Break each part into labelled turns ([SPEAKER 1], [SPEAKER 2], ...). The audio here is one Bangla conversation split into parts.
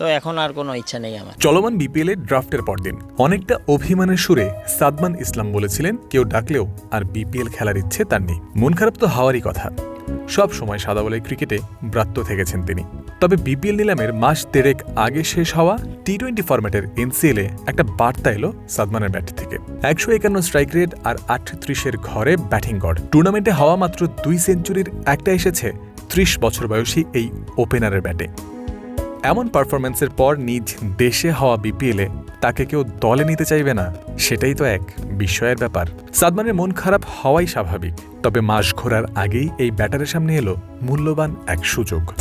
[SPEAKER 1] তো এখন আর কোনো ইচ্ছা নেই আমার।
[SPEAKER 2] চলমান বিপিএল এর ড্রাফটের পরদিন অনেকটা অভিমানের সুরে সাদমান ইসলাম বলেছিলেন, কেউ ডাকলেও আর বিপিএল খেলার ইচ্ছে তার নেই। মন খারাপ তো হওয়ারই কথা। সব সময় সাদা বলে ক্রিকেটে ব্রাত্য থেকেছেন তিনি। তবে বিপিএল নিলামের মাস দেড়েক আগে শেষ হওয়া টি টোয়েন্টি ফরম্যাটের এনসিএলে একটা বার্তা এলো সাদমানের ব্যাট থেকে। একশো একান্ন স্ট্রাইক রেট আর আটত্রিশের ঘরে ব্যাটিং গড়। টুর্নামেন্টে হওয়া মাত্র দুই সেঞ্চুরির একটা এসেছে ত্রিশ বছর বয়সী এই ওপেনারের ব্যাটে। এমন পারফরম্যান্সের পর নিজ দেশে হওয়া বিপিএলে তাকে কেউ দলে নিতে চাইবে না সেটাই তো এক বিস্ময়ের ব্যাপার। সাদমানের মন খারাপ হওয়াই স্বাভাবিক তবে মাস ঘোরার আগেই এই ব্যাটারের সামনে এলো মূল্যবান এক সুযোগ.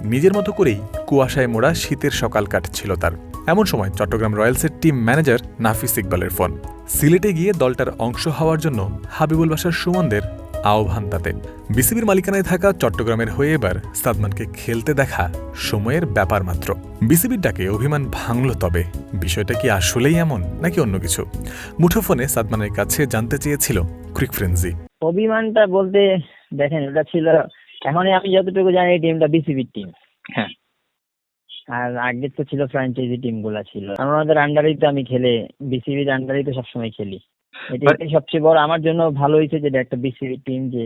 [SPEAKER 2] নিজের মতো করেই কুয়াশায় মোড়া শীতের সকাল কাটছিল তার। এমন সময় চট্টগ্রাম রয়্যালসের টিম ম্যানেজার নাফিস ইকবালের ফোন। সিলেটে গিয়ে দলটার অংশ হওয়ার জন্য হাবিবুল বাসার সুমনদের আহ্বান তাতে। বিসিবির মালিকানায় থাকা চট্টগ্রামের হয়ে এবার সাদমানকে খেলতে দেখা সময়ের ব্যাপার মাত্র। বিসিবির ডাকে অভিমান ভাঙল তবে। বিষয়টা কি আসলেই এমন নাকি অন্য কিছু? মুঠোফোনে সাদমানের কাছে জানতে চেয়েছিল ক্রিক ফ্রেন্সি।
[SPEAKER 3] অভিমানটা বলতে দেখেন ওটা ছিল এখন আমি যতটুকু জানি এই টিমটা বিসিবির টিম
[SPEAKER 2] হ্যাঁ।
[SPEAKER 3] আর আগে তো ছিল ফ্র্যাঞ্চাইজি টিমগুলা ছিল। কারণ ওনাদের আন্ডারেই তো আমি খেলে বিসিবির আন্ডারেই তো সবসময় খেলি। এটাই সবচেয়ে বড়। আমার জন্য ভালো হয়েছে যে একটা বিসিবি টিম যে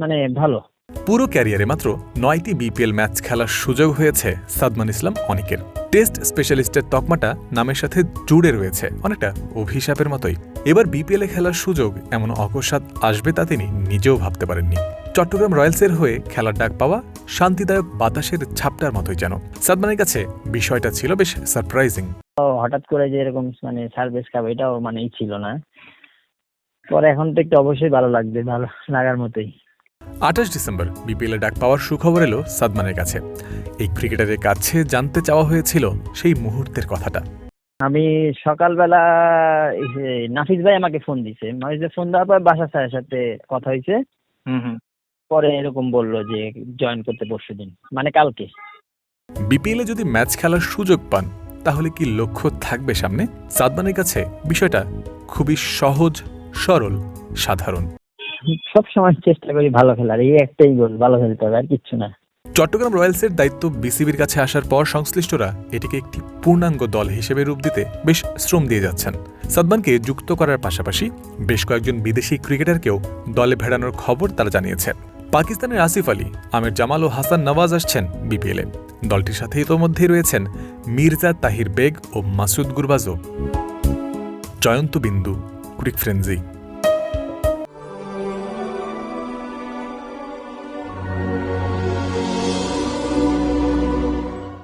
[SPEAKER 3] মানে ভালো।
[SPEAKER 2] পুরো ক্যারিয়ারে মাত্র নয়টি বিপিএল ম্যাচ খেলার সুযোগ হয়েছে সাদমান ইসলাম অনেকের। টেস্ট স্পেশালিস্টের তকমাটা নামের সাথে জুড়ে রয়েছে অনেকটা অভিশাপের মতোই। এবার বিপিএল এ খেলার সুযোগ এমন অকস্মাৎ আসবে তা তিনি নিজেও ভাবতে পারেননি। চট্টগ্রাম রয়্যালসের হয়ে খেলার ডাক পাওয়া শান্তিদায়ক বাতাসের ছাপটার মতোই যেন। সাদমানের কাছে বিষয়টা ছিল বেশ সারপ্রাইজিং
[SPEAKER 3] তো হঠাৎ করে যে এরকম মানে সার্ভিস খাব এটাও মানে ছিল না। পরে এখন তো একটু অবশ্যই ভালো লাগবে ভালো লাগার মতোই।
[SPEAKER 2] আঠাশ ডিসেম্বর বিপিএল ডাক পাওয়ার সুখবর এলো সাদমানের কাছে। এই ক্রিকেটারের কাছে জানতে চাওয়া হয়েছিল সেই মুহূর্তের কথাটা।
[SPEAKER 3] আমি সকালবেলা নাফিস ভাই আমাকে ফোন দিছে। নাফিস ভাই ফোন দেওয়ার পর বাসা স্যারের সাথে কথা হয়েছে। পরে এরকম বলল যে জয়েন করতে পরশু দিন। মানে কালকে।
[SPEAKER 2] বিপিএলে যদি ম্যাচ খেলার সুযোগ পান তাহলে কি লক্ষ্য থাকবে সামনে? সাদমানের কাছে বিষয়টা খুবই সহজ সরল সাধারণ।
[SPEAKER 3] সব সময় চেষ্টা করি ভালো খেলার। এই একটাই গোল ভালো খেলতে হবে আর কিচ্ছু না।
[SPEAKER 2] চট্টগ্রাম রয়্যালসের দায়িত্ব বিসিবির কাছে আসার পর সংশ্লিষ্টরা এটিকে একটি পূর্ণাঙ্গ দল হিসেবে রূপ দিতে বেশ শ্রম দিয়ে যাচ্ছেন। সাদমানকে যুক্ত করার পাশাপাশি বেশ কয়েকজন বিদেশি ক্রিকেটারকেও দলে ভেড়ানোর খবর তারা জানিয়েছে পাকিস্তানের আসিফ আলী, আমির জামাল ও হাসান নওয়াজ আসছেন বিপিএলে। দলটির সাথে ইতোমধ্যেই রয়েছেন মির্জা তাহির বেগ ও মাসুদ গুরবাজও। জয়ন্ত বিন্দু, ক্রিক ফ্রেন্সি।